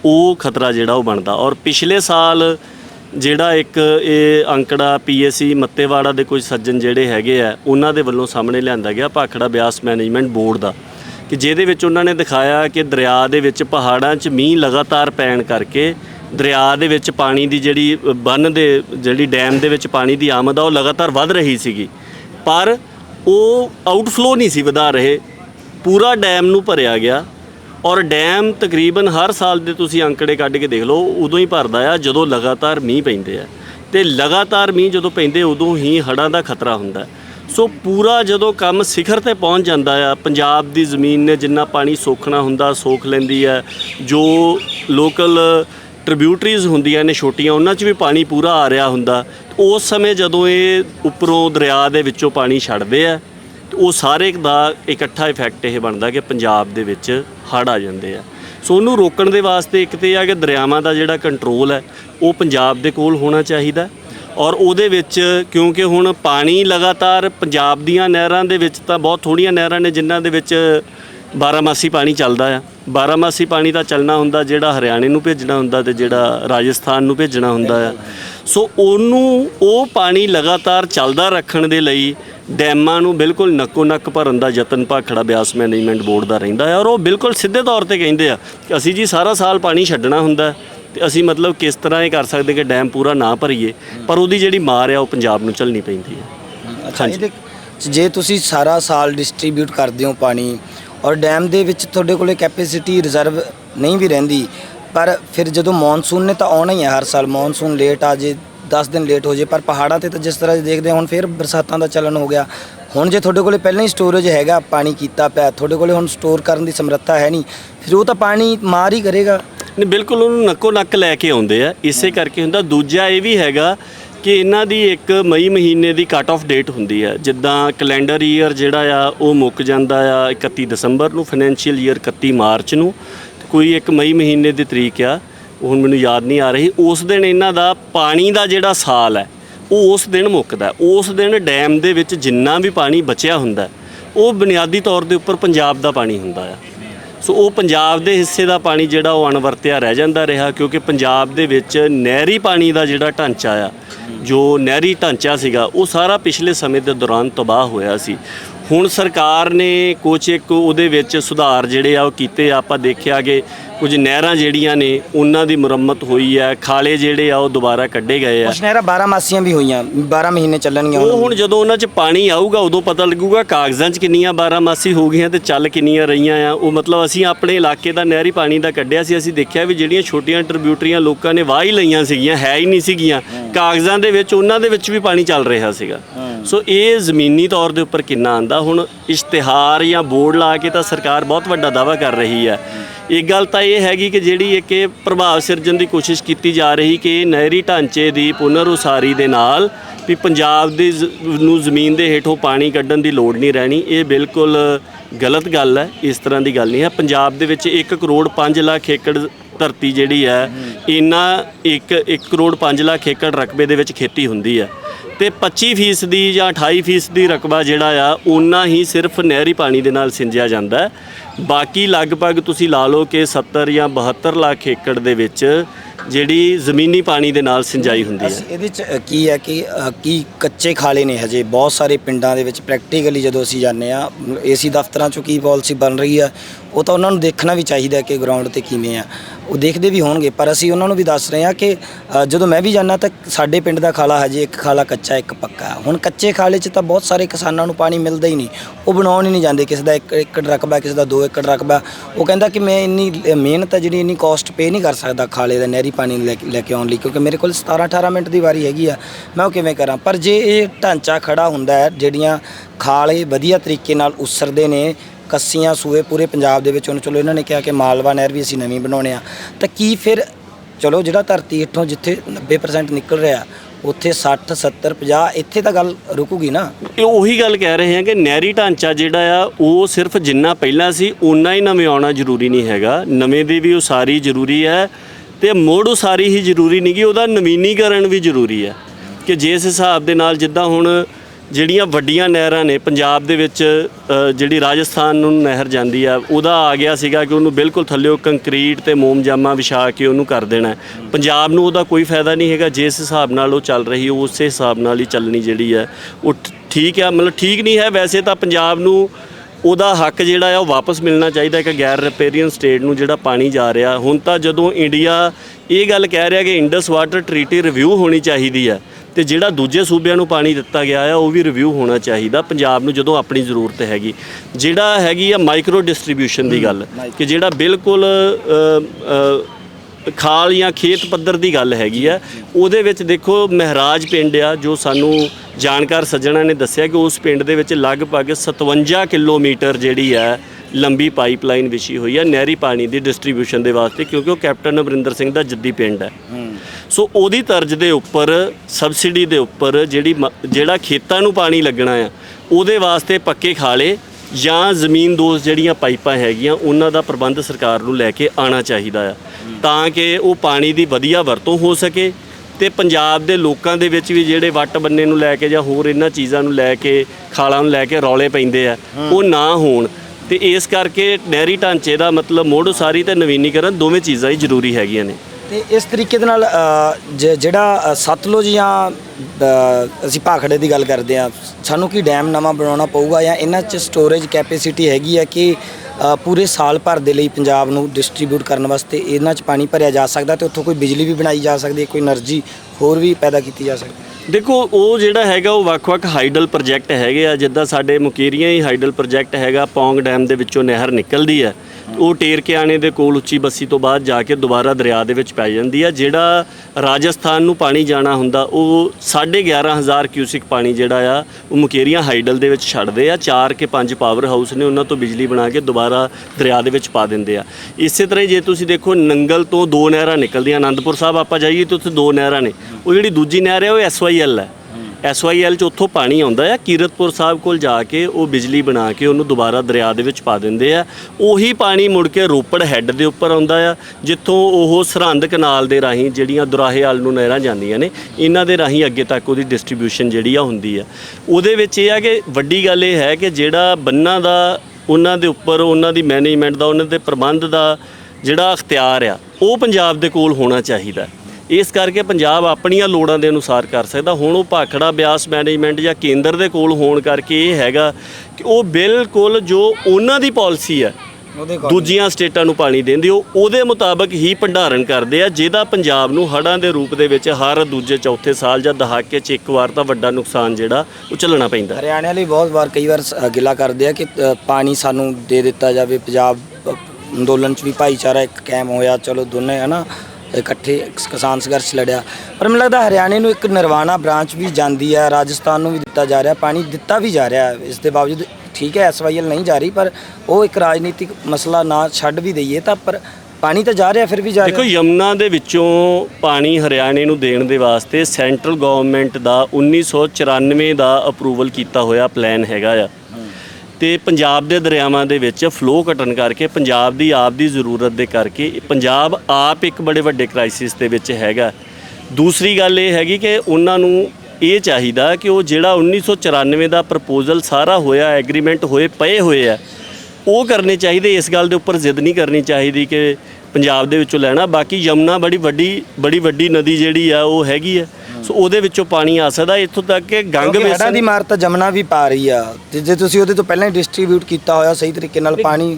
ਉਹ ਖਤਰਾ ਜਿਹੜਾ ਉਹ ਬਣਦਾ। ਔਰ ਪਿਛਲੇ ਸਾਲ ਜਿਹੜਾ ਇੱਕ ਇਹ ਅੰਕੜਾ ਪੀਐਸਸੀ ਮੱਤੇਵਾੜਾ ਦੇ ਕੁਝ ਸੱਜਣ ਜਿਹੜੇ ਹੈਗੇ ਆ, ਉਹਨਾਂ ਦੇ ਵੱਲੋਂ ਸਾਹਮਣੇ ਲਿਆਂਦਾ ਗਿਆ ਭਾਖੜਾ ਬਿਆਸ ਮੈਨੇਜਮੈਂਟ ਬੋਰਡ ਦਾ, ਕਿ ਜਿਹਦੇ ਵਿੱਚ ਉਹਨਾਂ ਨੇ ਦਿਖਾਇਆ ਕਿ ਦਰਿਆ ਦੇ ਵਿੱਚ ਪਹਾੜਾਂ 'ਚ ਮੀਂਹ ਲਗਾਤਾਰ ਪੈਣ ਕਰਕੇ ਦਰਿਆ ਦੇ ਵਿੱਚ ਪਾਣੀ ਦੀ ਜਿਹੜੀ, ਬੰਨ ਦੇ, ਜਿਹੜੀ ਡੈਮ ਦੇ ਵਿੱਚ ਪਾਣੀ ਦੀ ਆਮਦ ਆ, ਉਹ ਲਗਾਤਾਰ ਵੱਧ ਰਹੀ ਸੀਗੀ। ਪਰ ਉਹ ਆਊਟਫਲੋ ਨਹੀਂ ਸੀ ਵਧਾ ਰਹੇ। ਪੂਰਾ ਡੈਮ ਨੂੰ ਭਰਿਆ ਗਿਆ ਔਰ ਡੈਮ ਤਕਰੀਬਨ ਹਰ ਸਾਲ ਦੇ ਤੁਸੀਂ ਅੰਕੜੇ ਕੱਢ ਕੇ ਦੇਖ ਲਓ, ਉਦੋਂ ਹੀ ਭਰਦਾ ਆ, ਜਦੋਂ ਲਗਾਤਾਰ ਮੀਂਹ ਪੈਂਦੇ ਆ। ਤੇ ਲਗਾਤਾਰ ਮੀਂਹ ਜਦੋਂ ਪੈਂਦੇ, ਉਦੋਂ ਹੀ ਹੜ੍ਹਾਂ ਦਾ ਖਤਰਾ ਹੁੰਦਾ। ਸੋ ਪੂਰਾ ਜਦੋਂ ਕੰਮ ਸਿਖਰ ਤੇ ਪਹੁੰਚ ਜਾਂਦਾ ਆ, ਪੰਜਾਬ ਦੀ ਜ਼ਮੀਨ ਨੇ ਜਿੰਨਾ ਪਾਣੀ ਸੋਖਣਾ ਹੁੰਦਾ, ਸੋਖ ਲੈਂਦੀ ਹੈ ਜੋ ਲੋਕਲ ਟ੍ਰਿਬਿਊਟਰੀਜ਼ ਹੁੰਦੀਆਂ ਨੇ ਛੋਟੀਆਂ, ਉਹਨਾਂ 'ਚ ਵੀ ਪਾਣੀ ਪੂਰਾ ਆ ਰਿਹਾ ਹੁੰਦਾ। ਉਸ ਸਮੇਂ ਜਦੋਂ ਇਹ ਉੱਪਰੋਂ ਦਰਿਆ ਦੇ ਵਿੱਚੋਂ ਪਾਣੀ ਛੱਡਦੇ ਆ, ਤੇ ਉਹ ਸਾਰੇ ਦਾ ਇਕੱਠਾ ਇਫੈਕਟ ਇਹ ਬਣਦਾ ਕਿ ਪੰਜਾਬ ਦੇ ਵਿੱਚ ਹੜ੍ਹ ਆ ਜਾਂਦੇ ਆ। ਸੋ ਉਹਨੂੰ ਰੋਕਣ ਦੇ ਵਾਸਤੇ ਇੱਕ ਤੇ ਇਹ ਆ ਕਿ ਦਰਿਆਵਾਂ ਦਾ ਜਿਹੜਾ ਕੰਟਰੋਲ ਹੈ, ਉਹ ਪੰਜਾਬ ਦੇ ਕੋਲ ਹੋਣਾ ਚਾਹੀਦਾ। ਔਰ ਉਹਦੇ ਵਿੱਚ ਕਿਉਂਕਿ ਹੁਣ ਪਾਣੀ ਲਗਾਤਾਰ ਪੰਜਾਬ ਦੀਆਂ ਨਹਿਰਾਂ ਦੇ ਵਿੱਚ ਤਾਂ ਬਹੁਤ ਥੋੜੀਆਂ ਨਹਿਰਾਂ ਨੇ ਜਿਨ੍ਹਾਂ ਦੇ ਵਿੱਚ ਬਾਰਾਮਾਸੀ ਪਾਣੀ ਚੱਲਦਾ ਆ। ਬਾਰਾਮਾਸੀ ਪਾਣੀ ਦਾ ਚੱਲਣਾ ਹੁੰਦਾ, ਜਿਹੜਾ ਹਰਿਆਣੇ ਨੂੰ ਭੇਜਣਾ ਹੁੰਦਾ ਤੇ ਜਿਹੜਾ ਰਾਜਸਥਾਨ ਨੂੰ ਭੇਜਣਾ ਹੁੰਦਾ ਆ। ਸੋ ਉਹਨੂੰ, ਉਹ ਪਾਣੀ ਲਗਾਤਾਰ ਚੱਲਦਾ ਰੱਖਣ ਦੇ ਲਈ ਡੈਮਾਂ ਨੂੰ ਬਿਲਕੁਲ ਨੱਕੋ ਨੱਕ ਭਰਨ ਦਾ ਯਤਨ ਭਾਖੜਾ ਬਿਆਸ ਮੈਨੇਜਮੈਂਟ ਬੋਰਡ ਦਾ ਰਹਿੰਦਾ ਹੈ ਔਰ ਉਹ ਬਿਲਕੁਲ ਸਿੱਧੇ ਤੌਰ ਤੇ ਕਹਿੰਦੇ ਆ ਕਿ ਅਸੀਂ ਜੀ ਸਾਰਾ ਸਾਲ ਪਾਣੀ ਛੱਡਣਾ ਹੁੰਦਾ ਹੈ ਤੇ ਅਸੀਂ ਮਤਲਬ ਕਿਸ ਤਰ੍ਹਾਂ ਇਹ ਕਰ ਸਕਦੇ ਕਿ ਡੈਮ ਪੂਰਾ ਨਾ ਭਰੀਏ, ਪਰ ਉਹਦੀ ਜਿਹੜੀ ਮਾਰ ਆ, ਉਹ ਪੰਜਾਬ ਨੂੰ ਝੱਲਣੀ ਪੈਂਦੀ ਹੈ। ਹਾਂਜੀ। ਜੇ ਤੁਸੀਂ ਸਾਰਾ ਸਾਲ ਡਿਸਟ੍ਰੀਬਿਊਟ ਕਰਦੇ ਹੋ ਪਾਣੀ ਔਰ ਡੈਮ ਦੇ ਵਿੱਚ ਤੁਹਾਡੇ ਕੋਲੇ ਕੈਪੈਸਿਟੀ ਰਿਜ਼ਰਵ ਨਹੀਂ ਵੀ ਰਹਿੰਦੀ। ਪਰ ਫਿਰ ਜਦੋਂ ਮੌਨਸੂਨ ਨੇ ਤਾਂ ਆਉਣਾ ਹੀ ਹੈ ਹਰ ਸਾਲ। ਮੌਨਸੂਨ ਲੇਟ ਆ ਜੇ 10 ਦਿਨ ਲੇਟ ਹੋ ਜੇ। ਪਰ ਪਹਾੜਾਂ ਤੇ ਤਾਂ ਜਿਸ ਤਰ੍ਹਾਂ ਦੇਖਦੇ ਹਾਂ, ਹੁਣ ਫਿਰ ਬਰਸਾਤਾਂ ਦਾ ਚੱਲਣ ਹੋ ਗਿਆ। ਹੁਣ ਜੇ ਤੁਹਾਡੇ ਕੋਲੇ ਪਹਿਲਾਂ ਹੀ ਸਟੋਰੇਜ ਹੈਗਾ, ਪਾਣੀ ਕੀਤਾ ਪਿਆ, ਤੁਹਾਡੇ ਕੋਲੇ ਹੁਣ ਸਟੋਰ ਕਰਨ ਦੀ ਸਮਰੱਥਾ ਹੈ ਨਹੀਂ, ਫਿਰ ਉਹ ਤਾਂ ਪਾਣੀ ਮਾਰ ਹੀ ਕਰੇਗਾ। ਨਹੀਂ, ਬਿਲਕੁਲ ਉਹਨੂੰ ਨੱਕੋ ਨੱਕ ਲੈ ਕੇ ਆਉਂਦੇ ਆ। ਇਸੇ ਕਰਕੇ ਹੁੰਦਾ। ਦੂਜਾ ਇਹ ਵੀ ਹੈਗਾ ਕਿ ਇਹਨਾਂ ਦੀ ਇੱਕ ਮਈ ਮਹੀਨੇ ਦੀ ਕੱਟ ਆਫ ਡੇਟ ਹੁੰਦੀ ਹੈ। ਜਿੱਦਾਂ ਕੈਲੰਡਰ ਈਅਰ ਜਿਹੜਾ ਆ, ਉਹ ਮੁੱਕ ਜਾਂਦਾ ਆ 31 ਦਸੰਬਰ ਨੂੰ ਫਾਈਨੈਂਸ਼ੀਅਲ ਈਅਰ 31 ਮਾਰਚ ਨੂੰ। ਕੋਈ ਇੱਕ ਮਈ ਮਹੀਨੇ ਦੀ ਤਰੀਕ ਆ, ਹੁਣ ਮੈਨੂੰ ਯਾਦ ਨਹੀਂ ਆ ਰਹੀ। ਉਸ ਦਿਨ ਇਹਨਾਂ ਦਾ ਪਾਣੀ ਦਾ ਜਿਹੜਾ ਸਾਲ ਹੈ, ਉਹ ਉਸ ਦਿਨ ਮੁੱਕਦਾ ਉਸ ਦਿਨ ਡੈਮ ਦੇ ਵਿੱਚ ਜਿੰਨਾ ਵੀ ਪਾਣੀ ਬਚਿਆ ਹੁੰਦਾ ਉਹ ਬੁਨਿਆਦੀ ਤੌਰ ਦੇ ਉੱਪਰ ਪੰਜਾਬ ਦਾ ਪਾਣੀ ਹੁੰਦਾ ਆ। ਸੋ ਉਹ ਪੰਜਾਬ ਦੇ ਹਿੱਸੇ ਦਾ ਪਾਣੀ ਜਿਹੜਾ ਉਹ ਅਣਵਰਤਿਆ ਰਹਿ ਜਾਂਦਾ ਰਿਹਾ ਕਿਉਂਕਿ ਪੰਜਾਬ ਦੇ ਵਿੱਚ ਨਹਿਰੀ ਪਾਣੀ ਦਾ ਜਿਹੜਾ ਢਾਂਚਾ ਆ, ਜੋ ਨਹਿਰੀ ਢਾਂਚਾ ਸੀਗਾ, ਉਹ ਸਾਰਾ ਪਿਛਲੇ ਸਮੇਂ ਦੇ ਦੌਰਾਨ ਤਬਾਹ ਹੋਇਆ ਸੀ। ਹੁਣ ਸਰਕਾਰ ਨੇ ਕੁਝ ਇੱਕ ਉਹਦੇ ਵਿੱਚ ਸੁਧਾਰ ਜਿਹੜੇ ਆ ਉਹ ਕੀਤੇ ਆ। ਆਪਾਂ ਦੇਖਿਆ ਕਿ ਕੁਝ ਨਹਿਰਾਂ ਜਿਹੜੀਆਂ ਨੇ ਉਹਨਾਂ ਦੀ ਮੁਰੰਮਤ ਹੋਈ ਹੈ ਖਾਲੇ ਜਿਹੜੇ ਆ ਉਹ ਦੁਬਾਰਾ ਕੱਢੇ ਗਏ ਆ। ਕੁਛ ਨਹਿਰਾਂ 12 ਮਾਸੀਆਂ ਵੀ ਹੋਈਆਂ 12 ਮਹੀਨੇ ਚੱਲਣਗੀਆਂ ਉਹ ਹੁਣ ਜਦੋਂ ਉਹਨਾਂ 'ਚ ਪਾਣੀ ਆਊਗਾ ਉਦੋਂ ਪਤਾ ਲੱਗੂਗਾ ਕਾਗਜ਼ਾਂ 'ਚ ਕਿੰਨੀਆਂ 12 ਮਾਸੀ ਹੋ ਗਈਆਂ ਤੇ ਚੱਲ ਕਿੰਨੀਆਂ ਰਹੀਆਂ ਆ। ਉਹ ਮਤਲਬ ਅਸੀਂ ਆਪਣੇ ਇਲਾਕੇ ਦਾ ਨਹਿਰੀ ਪਾਣੀ ਦਾ ਕੱਢਿਆ ਸੀ ਅਸੀਂ ਦੇਖਿਆ ਵੀ ਜਿਹੜੀਆਂ ਛੋਟੀਆਂ ਟ੍ਰਿਬਿਊਟਰੀਆਂ ਲੋਕਾਂ ਨੇ ਵਾਹ ਹੀ ਲਈਆਂ ਸੀਗੀਆਂ ਹੈ ਹੀ ਨਹੀਂ ਸੀਗੀਆਂ। ਕਾਗਜ਼ਾਂ ਦੇ ਵਿੱਚ ਉਹਨਾਂ ਦੇ ਵਿੱਚ ਵੀ ਪਾਣੀ ਚੱਲ ਰਿਹਾ ਸੀਗਾ। ਸੋ ਇਹ ਜ਼ਮੀਨੀ ਤੌਰ ਦੇ ਉੱਪਰ ਕਿੰਨਾ ਆਂਦਾ? ਹੁਣ ਇਸ਼ਤਿਹਾਰ ਜਾਂ ਬੋਰਡ ਲਾ ਕੇ ਤਾਂ ਸਰਕਾਰ ਬਹੁਤ ਵੱਡਾ ਦਾਵਾ ਕਰ ਰਹੀ ਹੈ। ਇੱਕ ਗੱਲ ਤਾਂ ਇਹ ਹੈਗੀ ਕਿ ਜਿਹੜੀ ਇੱਕ ਇਹ ਪ੍ਰਭਾਵ ਸਿਰਜਣ ਦੀ ਕੋਸ਼ਿਸ਼ ਕੀਤੀ ਜਾ ਰਹੀ ਕਿ ਨਹਿਰੀ ਢਾਂਚੇ ਦੀ ਪੁਨਰ ਉਸਾਰੀ ਦੇ ਨਾਲ ਵੀ ਪੰਜਾਬ ਦੇ ਨੂੰ ਜ਼ਮੀਨ ਦੇ ਹੇਠੋਂ ਪਾਣੀ ਕੱਢਣ ਦੀ ਲੋੜ ਨਹੀਂ ਰਹਿਣੀ ਇਹ ਬਿਲਕੁਲ ਗਲਤ ਗੱਲ ਹੈ ਇਸ ਤਰ੍ਹਾਂ ਦੀ ਗੱਲ ਨਹੀਂ ਹੈ। ਪੰਜਾਬ ਦੇ ਵਿੱਚ 1 ਕਰੋੜ 5 ਲੱਖ ਏਕੜ ਧਰਤੀ ਜਿਹੜੀ ਹੈ ਇੰਨਾ 1 1 ਕਰੋੜ 5 ਲੱਖ ਏਕੜ ਰਕਬੇ ਦੇ ਵਿੱਚ ਖੇਤੀ ਹੁੰਦੀ ਹੈ। ਤੇ 25% ਦੀ ਜਾਂ 28% ਦੀ ਰਕਬਾ ਜਿਹੜਾ ਆ ਉਨਾ ਹੀ ਸਿਰਫ ਨਹਿਰੀ ਪਾਣੀ ਦੇ ਨਾਲ ਸਿੰਜਿਆ ਜਾਂਦਾ ਬਾਕੀ ਲਗਭਗ ਤੁਸੀਂ ਲਾ ਲਓ ਕਿ 70 ਜਾਂ 72 ਲੱਖ ਏਕੜ ਦੇ ਵਿੱਚ ਜਿਹੜੀ ਜ਼ਮੀਨੀ ਪਾਣੀ ਦੇ ਨਾਲ ਸਿੰਜਾਈ ਹੁੰਦੀ ਹੈ। ਇਹਦੇ ਚ ਕੀ ਹੈ ਕਿ ਕੀ ਕੱਚੇ ਖਾਲੇ ਨੇ ਹਜੇ? ਬਹੁਤ ਸਾਰੇ ਪਿੰਡਾਂ ਦੇ ਵਿੱਚ ਪ੍ਰੈਕਟੀਕਲੀ ਜਦੋਂ ਅਸੀਂ ਜਾਂਦੇ ਆ ਏਸੀ ਦਫ਼ਤਰਾਂ ਚੋਂ ਕੀ ਪਾਲਿਸੀ ਬਣ ਰਹੀ ਆ ਉਹ ਤਾਂ ਉਹਨਾਂ ਨੂੰ ਦੇਖਣਾ ਵੀ ਚਾਹੀਦਾ ਕਿ ਗਰਾਊਂਡ ਤੇ ਕਿਵੇਂ ਆ। ਉਹ ਦੇਖਦੇ ਵੀ ਹੋਣਗੇ ਪਰ ਅਸੀਂ ਉਹਨਾਂ ਨੂੰ ਵੀ ਦੱਸ ਰਹੇ ਹਾਂ ਕਿ ਅ, ਜਦੋਂ ਮੈਂ ਵੀ ਜਾਂਦਾ ਤਾਂ ਸਾਡੇ ਪਿੰਡ ਦਾ ਖਾਲਾ ਹਜੇ ਇੱਕ ਖਾਲਾ ਕੱਚਾ ਇੱਕ ਪੱਕਾ। ਹੈ। ਹੁਣ ਕੱਚੇ ਖਾਲੇ 'ਚ ਤਾਂ ਬਹੁਤ ਸਾਰੇ ਕਿਸਾਨਾਂ ਨੂੰ ਪਾਣੀ ਮਿਲਦਾ ਹੀ ਨਹੀਂ। ਉਹ ਬਣਾਉਣ ਹੀ ਨਹੀਂ ਜਾਂਦੇ ਕਿਸੇ ਦਾ ਇੱਕ ਏਕੜ ਰਕਬਾ ਕਿਸੇ ਦਾ 2 ਏਕੜ ਰਕਬਾ। ਉਹ ਕਹਿੰਦਾ ਕਿ ਮੈਂ ਇੰਨੀ ਲ- ਮਿਹਨਤ ਹੈ ਜਿਹੜੀ ਇੰਨੀ ਕੋਸਟ ਪੇ ਨਹੀਂ ਕਰ ਸਕਦਾ ਖਾਲੇ ਦਾ ਨਹਿਰੀ ਪਾਣੀ ਲੈ ਕੇ- ਲੈ ਕੇ ਆਉਣ ਲਈ ਕਿਉਂਕਿ ਮੇਰੇ ਕੋਲ 17 18 ਮਿੰਟ ਦੀ ਵਾਰੀ ਹੈਗੀ ਆ। ਮੈਂ ਉਹ ਕਿਵੇਂ ਕਰਾਂ? ਪਰ ਜੇ ਇਹ ਢਾਂਚਾ ਖੜਾ ਹੁੰਦਾ ਹੈ ਜਿਹੜੀਆਂ ਖਾਲੇ ਵਧੀਆ ਤਰੀਕੇ ਨਾਲ ਉਸਰਦੇ ਨੇ ਕੱਸੀਆਂ ਸੂਏ ਪੂਰੇ ਪੰਜਾਬ ਦੇ ਵਿੱਚ ਹੁਣ ਚਲੋ ਇਹਨਾਂ ਨੇ ਕਿਹਾ ਕਿ ਮਾਲਵਾ ਨਹਿਰ ਵੀ ਅਸੀਂ ਨਵੀਂ ਬਣਾਉਣੇ ਆ। ਤਾਂ ਕੀ ਫਿਰ ਚਲੋ ਜਿਹੜਾ ਧਰਤੀ ਇੱਥੋਂ ਜਿੱਥੇ 90% ਨਿਕਲ ਰਿਹਾ, ਉੱਥੇ 60 70 50 ਇੱਥੇ ਤਾਂ ਗੱਲ ਰੁਕੂਗੀ ਨਾ। ਇਹ ਉਹੀ ਗੱਲ ਕਹਿ ਰਹੇ ਹਾਂ ਕਿ ਨਹਿਰੀ ਢਾਂਚਾ ਜਿਹੜਾ ਆ, ਉਹ ਸਿਰਫ ਜਿੰਨਾ ਪਹਿਲਾਂ ਸੀ ਉਨਾ ਹੀ ਨਵੇਂ ਆਉਣਾ ਜ਼ਰੂਰੀ ਨਹੀਂ ਹੈਗਾ। ਨਵੇਂ ਦੀ ਵੀ ਉਸਾਰੀ ਜ਼ਰੂਰੀ ਹੈ ਤੇ ਮੋੜ ਉਸਾਰੀ ਹੀ ਜ਼ਰੂਰੀ ਨਹੀਂ ਨਹੀਂਗੀ ਉਹਦਾ ਨਵੀਨੀਕਰਨ ਵੀ ਜ਼ਰੂਰੀ ਹੈ। ਕਿ ਜਿਸ ਹਿਸਾਬ ਦੇ ਨਾਲ ਜਿੱਦਾਂ ਹੁਣ ਜਿਹੜੀਆਂ ਵੱਡੀਆਂ ਨਹਿਰਾਂ ਨੇ, ਪੰਜਾਬ ਦੇ ਵਿੱਚ ਜਿਹੜੀ ਰਾਜਸਥਾਨ ਨੂੰ ਨਹਿਰ ਜਾਂਦੀ ਆ, ਉਹਦਾ ਆ ਗਿਆ ਸੀਗਾ ਕਿ ਉਹਨੂੰ ਬਿਲਕੁਲ ਥੱਲੇੋਂ ਕੰਕਰੀਟ ਤੇ ਮੋਮ ਜਾਮਾ ਵਿਛਾ ਕੇ ਉਹਨੂੰ ਕਰ ਦੇਣਾ ਪੰਜਾਬ ਨੂੰ ਉਹਦਾ ਕੋਈ ਫਾਇਦਾ ਨਹੀਂ ਹੈਗਾ, ਜਿਸ ਹਿਸਾਬ ਨਾਲ ਉਹ ਚੱਲ ਰਹੀ, ਉਸੇ ਹਿਸਾਬ ਨਾਲ ਹੀ ਚੱਲਣੀ ਜਿਹੜੀ ਹੈ, ਉਹ ਠੀਕ ਆ, ਮਤਲਬ ਠੀਕ ਨਹੀਂ ਹੈ। ਵੈਸੇ ਤਾਂ ਪੰਜਾਬ ਨੂੰ ਉਹਦਾ ਹੱਕ ਜਿਹੜਾ ਆ, ਉਹ ਵਾਪਸ ਮਿਲਣਾ ਚਾਹੀਦਾ ਇੱਕ ਗੈਰ ਰਿਪੇਰੀਅਨ ਸਟੇਟ ਨੂੰ ਜਿਹੜਾ ਪਾਣੀ ਜਾ ਰਿਹਾ। ਹੁਣ ਤਾਂ ਜਦੋਂ ਇੰਡੀਆ ਇਹ ਗੱਲ ਕਹਿ ਰਿਹਾ ਕਿ ਇੰਡਸ ਵਾਟਰ ਟ੍ਰੀਟੀ ਰਿਵਿਊ ਹੋਣੀ ਚਾਹੀਦੀ ਹੈ ਤੇ ਜਿਹੜਾ ਦੂਜੇ ਸੂਬਿਆਂ ਨੂੰ ਪਾਣੀ ਦਿੱਤਾ ਗਿਆ ਆ ਉਹ ਵੀ ਰਿਵਿਊ ਹੋਣਾ ਚਾਹੀਦਾ। ਪੰਜਾਬ ਨੂੰ ਜਦੋਂ ਆਪਣੀ ਜ਼ਰੂਰਤ ਹੈਗੀ। ਜਿਹੜਾ ਹੈਗੀ ਆ ਮਾਈਕਰੋ ਡਿਸਟ੍ਰੀਬਿਊਸ਼ਨ ਦੀ ਗੱਲ ਕਿ ਜਿਹੜਾ ਬਿਲਕੁਲ ਖਾਲ ਜਾਂ ਖੇਤ ਪੱਧਰ ਦੀ ਗੱਲ ਹੈਗੀ ਆ ਉਹਦੇ ਵਿੱਚ ਦੇਖੋ ਮਹਿਰਾਜ ਪਿੰਡ ਆ ਜੋ ਸਾਨੂੰ ਜਾਣਕਾਰ ਸੱਜਣਾ ਨੇ ਦੱਸਿਆ ਕਿ ਉਸ ਪਿੰਡ ਦੇ ਵਿੱਚ ਲਗਭਗ 57 ਕਿਲੋਮੀਟਰ ਜਿਹੜੀ ਹੈ ਲੰਬੀ ਪਾਈਪਲਾਈਨ ਵਿਛੀ ਹੋਈ ਹੈ ਨਹਿਰੀ ਪਾਣੀ ਦੀ ਡਿਸਟ੍ਰੀਬਿਊਸ਼ਨ ਦੇ ਵਾਸਤੇ ਕਿਉਂਕਿ ਉਹ ਕੈਪਟਨ ਅਮਰਿੰਦਰ ਸਿੰਘ ਦਾ ਜੱਦੀ ਪਿੰਡ ਹੈ। ਸੋ ਉਹਦੀ ਤਰਜ਼ ਦੇ ਉੱਪਰ ਸਬਸਿਡੀ ਦੇ ਉੱਪਰ ਜਿਹੜੀ ਜਿਹੜਾ ਖੇਤਾਂ ਨੂੰ ਪਾਣੀ ਲੱਗਣਾ ਆ ਉਹਦੇ ਵਾਸਤੇ ਪੱਕੇ ਖਾਲੇ ਜਾਂ ਜ਼ਮੀਨ ਦੋਸ ਜਿਹੜੀਆਂ ਪਾਈਪਾਂ ਹੈਗੀਆਂ ਉਹਨਾਂ ਦਾ ਪ੍ਰਬੰਧ ਸਰਕਾਰ ਨੂੰ ਲੈ ਕੇ ਆਣਾ ਚਾਹੀਦਾ ਆ। ਤਾਂ ਕਿ ਉਹ ਪਾਣੀ ਦੀ ਵਧੀਆ ਵਰਤੋਂ ਹੋ ਸਕੇ ਤੇ ਪੰਜਾਬ ਦੇ ਲੋਕਾਂ ਦੇ ਵਿੱਚ ਵੀ ਜਿਹੜੇ ਵੱਟ ਬੰਨੇ ਨੂੰ ਲੈ ਕੇ ਜਾਂ ਹੋਰ ਇਹਨਾਂ ਚੀਜ਼ਾਂ ਨੂੰ ਲੈ ਕੇ ਖਾਲਾਂ ਨੂੰ ਲੈ ਕੇ ਰੌਲੇ ਪੈਂਦੇ ਆ ਉਹ ਨਾ ਹੋਣ। ਤੇ ਇਸ ਕਰਕੇ ਨਹਿਰੀ ਢਾਂਚੇ ਦਾ ਮਤਲਬ ਮੋੜ ਉਸਾਰੀ ਤੇ ਨਵੀਨੀਕਰਨ ਦੋਵੇਂ ਚੀਜ਼ਾਂ ਹੀ ਜ਼ਰੂਰੀ ਹੈਗੀਆਂ ਨੇ। ਤੇ ਇਸ ਤਰੀਕੇ ਦੇ ਨਾਲ ਜ- ਜਿਹੜਾ ਸਤਲੁਜ ਜਾਂ ਅਸੀਂ ਭਾਖੜੇ ਦੀ ਗੱਲ ਕਰਦੇ ਆ ਸਾਨੂੰ ਕੀ ਡੈਮ ਨਵਾਂ ਬਣਾਉਣਾ ਪਊਗਾ ਜਾਂ ਇਹਨਾਂ 'ਚ ਸਟੋਰੇਜ ਕੈਪੈਸਿਟੀ ਹੈਗੀ ਆ ਕਿ ਪੂਰੇ ਸਾਲ ਭਰ ਦੇ ਲਈ ਪੰਜਾਬ ਨੂੰ ਡਿਸਟ੍ਰੀਬਿਊਟ ਕਰਨ ਵਾਸਤੇ ਇਹਨਾਂ 'ਚ ਪਾਣੀ ਭਰਿਆ ਜਾ ਸਕਦਾ ਤੇ ਉੱਥੋਂ ਕੋਈ ਬਿਜਲੀ ਵੀ ਬਣਾਈ ਜਾ ਸਕਦੀ ਹੈ, ਕੋਈ એનર્ਜੀ ਹੋਰ ਵੀ ਪੈਦਾ ਕੀਤੀ ਜਾ ਸਕਦੀ ਹੈ? ਦੇਖੋ, ਉਹ ਜਿਹੜਾ ਹੈਗਾ, ਉਹ ਵੱਖ-ਵੱਖ ਹਾਈਡਲ ਪ੍ਰੋਜੈਕਟ ਹੈਗੇ ਆ, ਜਿੱਦਾਂ ਸਾਡੇ ਮੁਕੇਰੀਆਂ ਹੀ ਹਾਈਡਲ ਪ੍ਰੋਜੈਕਟ ਹੈਗਾ, ਪੌਂਗ ਡੈਮ ਦੇ ਵਿੱਚੋਂ ਨਹਿਰ ਨਿਕਲਦੀ ਹੈ। ਉਹ ਟੇਰ ਕੇ ਆਣੇ ਦੇ ਕੋਲ ਉੱਚੀ ਬੱਸੀ ਤੋਂ ਬਾਅਦ ਜਾ ਕੇ ਦੁਬਾਰਾ ਦਰਿਆ ਦੇ ਵਿੱਚ ਪੈ ਜਾਂਦੀ ਆ। ਜਿਹੜਾ ਰਾਜਸਥਾਨ ਨੂੰ ਪਾਣੀ ਜਾਣਾ ਹੁੰਦਾ, ਉਹ 11500 ਕਿਊਸਿਕ ਪਾਣੀ ਜਿਹੜਾ ਆ, ਉਹ ਮੁਕੇਰੀਆਂ ਹਾਈਡਲ ਦੇ ਵਿੱਚ ਛੱਡਦੇ ਆ। ਚਾਰ ਕੇ ਪੰਜ ਪਾਵਰ ਹਾਊਸ ਨੇ ਉਹਨਾਂ ਤੋਂ ਬਿਜਲੀ ਬਣਾ ਕੇ ਦੁਬਾਰਾ ਦਰਿਆ ਦੇ ਵਿੱਚ ਪਾ ਦਿੰਦੇ ਆ। ਇਸੇ ਤਰ੍ਹਾਂ ਹੀ ਜੇ ਤੁਸੀਂ ਦੇਖੋ, ਨੰਗਲ ਤੋਂ ਦੋ ਨਹਿਰਾਂ ਨਿਕਲਦੀਆਂ। ਆਨੰਦਪੁਰ ਸਾਹਿਬ ਆਪਾਂ ਜਾਈਏ ਤਾਂ ਉੱਥੇ ਦੋ ਨਹਿਰਾਂ ਨੇ। ਉਹ ਜਿਹੜੀ ਦੂਜੀ ਨਹਿਰ ਹੈ ਉਹ ਐਸਵਾਈਐਲ ਹੈ ਐਸਵਾਈਐਲ ਚ ਉੱਥੋਂ ਪਾਣੀ ਆਉਂਦਾ ਆ। ਕੀਰਤਪੁਰ ਸਾਹਿਬ ਕੋਲ ਜਾ ਕੇ ਉਹ ਬਿਜਲੀ ਬਣਾ ਕੇ ਉਹਨੂੰ ਦੁਬਾਰਾ ਦਰਿਆ ਦੇ ਵਿੱਚ ਪਾ ਦਿੰਦੇ ਆ। ਉਹੀ ਪਾਣੀ ਮੁੜ ਕੇ ਰੋਪੜ ਹੈੱਡ ਦੇ ਉੱਪਰ ਆਉਂਦਾ ਆ, ਜਿੱਥੋਂ ਉਹ ਸਰਹੰਦ ਕਨਾਲ ਦੇ ਰਾਹੀਂ ਜਿਹੜੀਆਂ ਦੁਰਾਹੇ ਵਾਲ ਨੂੰ ਨਹਿਰਾਂ ਜਾਂਦੀਆਂ ਨੇ, ਇਹਨਾਂ ਦੇ ਰਾਹੀਂ ਅੱਗੇ ਤੱਕ ਉਹਦੀ ਡਿਸਟ੍ਰੀਬਿਊਸ਼ਨ ਜਿਹੜੀ ਆ ਹੁੰਦੀ ਆ। ਉਹਦੇ ਵਿੱਚ ਇਹ ਆ ਕਿ ਵੱਡੀ ਗੱਲ ਇਹ ਹੈ ਕਿ ਜਿਹੜਾ ਬੰਨਾਂ ਦਾ, ਉਹਨਾਂ ਦੇ ਉੱਪਰ, ਉਹਨਾਂ ਦੀ ਮੈਨੇਜਮੈਂਟ ਦਾ, ਉਹਨਾਂ ਦੇ ਪ੍ਰਬੰਧ ਦਾ ਜਿਹੜਾ ਅਖਤਿਆਰ ਆ, ਉਹ ਪੰਜਾਬ ਦੇ ਕੋਲ ਹੋਣਾ ਚਾਹੀਦਾ। ਇਸ ਕਰਕੇ ਪੰਜਾਬ ਆਪਣੀਆਂ ਲੋੜਾਂ ਦੇ ਅਨੁਸਾਰ ਕਰ ਸਕਦਾ। ਹੁਣ ਉਹ ਭਾਖੜਾ ਬਿਆਸ ਮੈਨੇਜਮੈਂਟ ਜਾਂ ਕੇਂਦਰ ਦੇ ਕੋਲ ਹੋਣ ਕਰਕੇ ਇਹ ਹੈਗਾ ਕਿ ਉਹ ਬਿਲਕੁਲ ਜੋ ਉਹਨਾਂ ਦੀ ਪਾਲਿਸੀ ਹੈ ਦੂਜੀਆਂ ਸਟੇਟਾਂ ਨੂੰ ਪਾਣੀ ਦਿੰਦੇ ਉਹ ਉਹਦੇ ਮੁਤਾਬਕ ਹੀ ਭੰਡਾਰਨ ਕਰਦੇ ਆ ਜਿਹਦਾ ਪੰਜਾਬ ਨੂੰ ਹੜ੍ਹਾਂ ਦੇ ਰੂਪ ਦੇ ਵਿੱਚ ਹਰ ਦੂਜੇ ਚੌਥੇ ਸਾਲ ਜਾਂ ਦਹਾਕੇ 'ਚ ਇੱਕ ਵਾਰ ਤਾਂ ਵੱਡਾ ਨੁਕਸਾਨ ਜਿਹੜਾ ਉਹ ਝੱਲਣਾ ਪੈਂਦਾ। ਹਰਿਆਣੇ ਵਾਲੇ ਬਹੁਤ ਵਾਰ ਕਈ ਵਾਰ ਗਿਲਾ ਕਰਦੇ ਆ ਕਿ ਪਾਣੀ ਸਾਨੂੰ ਦੇ ਦਿੱਤਾ ਜਾਵੇ ਪੰਜਾਬ ਅੰਦੋਲਨ 'ਚ ਵੀ ਭਾਈਚਾਰਾ ਇੱਕ ਕਾਇਮ ਹੋਇਆ ਚਲੋ ਦੋਨੇ ਹਨਾ ਇਕੱਠੇ ਕਿਸਾਨ ਸੰਘਰਸ਼ ਲੜਿਆ। ਪਰ ਮੈਨੂੰ ਲੱਗਦਾ ਹਰਿਆਣੇ ਨੂੰ ਇੱਕ ਨਿਰਵਾਣਾ ਬ੍ਰਾਂਚ ਵੀ ਜਾਂਦੀ ਹੈ, ਰਾਜਸਥਾਨ ਨੂੰ ਵੀ ਦਿੱਤਾ ਜਾ ਰਿਹਾ, ਪਾਣੀ ਦਿੱਤਾ ਵੀ ਜਾ ਰਿਹਾ ਇਸ ਦੇ ਬਾਵਜੂਦ ਠੀਕ ਹੈ ਐਸਵਾਈਐਲ ਨਹੀਂ ਜਾ ਰਹੀ, ਪਰ ਉਹ ਇੱਕ ਰਾਜਨੀਤਿਕ ਮਸਲਾ ਨਾ ਛੱਡ ਵੀ ਦਈਏ ਤਾਂ, ਪਰ ਪਾਣੀ ਤਾਂ ਜਾ ਰਿਹਾ, ਫਿਰ ਵੀ ਜਾ ਰਿਹਾ। ਦੇਖੋ ਰਿਹਾ ਯਮਨਾ ਦੇ ਵਿੱਚੋਂ ਪਾਣੀ ਹਰਿਆਣੇ ਨੂੰ ਦੇਣ ਦੇ ਵਾਸਤੇ ਸੈਂਟਰਲ ਗਵਰਨਮੈਂਟ ਦਾ 1994 ਦਾ ਅਪਰੂਵਲ ਕੀਤਾ ਹੋਇਆ ਪਲਾਨ ਹੈਗਾ ਆ। ਤੇ ਪੰਜਾਬ ਦੇ ਦਰਿਆਵਾਂ ਦੇ ਵਿੱਚ ਫਲੋ ਘਟਣ ਕਰਕੇ ਪੰਜਾਬ ਦੀ ਆਪ ਦੀ ਜ਼ਰੂਰਤ ਦੇ ਕਰਕੇ ਪੰਜਾਬ ਆਪ ਇੱਕ ਬੜੇ ਵੱਡੇ ਕ੍ਰਾਈਸਿਸ ਦੇ ਵਿੱਚ ਹੈਗਾ। ਦੂਸਰੀ ਗੱਲ ਇਹ ਹੈਗੀ ਕਿ ਉਹਨਾਂ ਨੂੰ ਇਹ ਚਾਹੀਦਾ ਕਿ ਉਹ ਜਿਹੜਾ 1994 ਦਾ ਪ੍ਰਪੋਜ਼ਲ ਸਾਰਾ ਹੋਇਆ ਐਗਰੀਮੈਂਟ ਹੋਏ, ਪਏ ਹੋਏ ਆ, ਉਹ ਕਰਨੇ ਚਾਹੀਦੇ। ਇਸ ਗੱਲ ਦੇ ਉੱਪਰ ਜ਼ਿੱਦ ਨਹੀਂ ਕਰਨੀ ਚਾਹੀਦੀ ਕਿ ਪੰਜਾਬ ਦੇ ਵਿੱਚੋਂ ਲੈਣਾ ਬਾਕੀ ਯਮਨਾ ਬੜੀ ਵੱਡੀ ਬੜੀ ਵੱਡੀ ਨਦੀ ਜਿਹੜੀ ਆ ਉਹ ਹੈਗੀ ਆ। ਸੋ ਉਹਦੇ ਵਿੱਚੋਂ ਪਾਣੀ ਆ ਸਕਦਾ ਇੱਥੋਂ ਤੱਕ ਕਿ ਗੰਗ ਬੇਸਨ ਦੀ ਮਾਰ ਤਾਂ ਜਮਨਾ ਵੀ ਪਾ ਰਹੀ ਆ। ਤੇ ਜੇ ਤੁਸੀਂ ਉਹਦੇ ਤੋਂ ਪਹਿਲਾਂ ਹੀ ਡਿਸਟ੍ਰੀਬਿਊਟ ਕੀਤਾ ਹੋਇਆ ਸਹੀ ਤਰੀਕੇ ਨਾਲ ਪਾਣੀ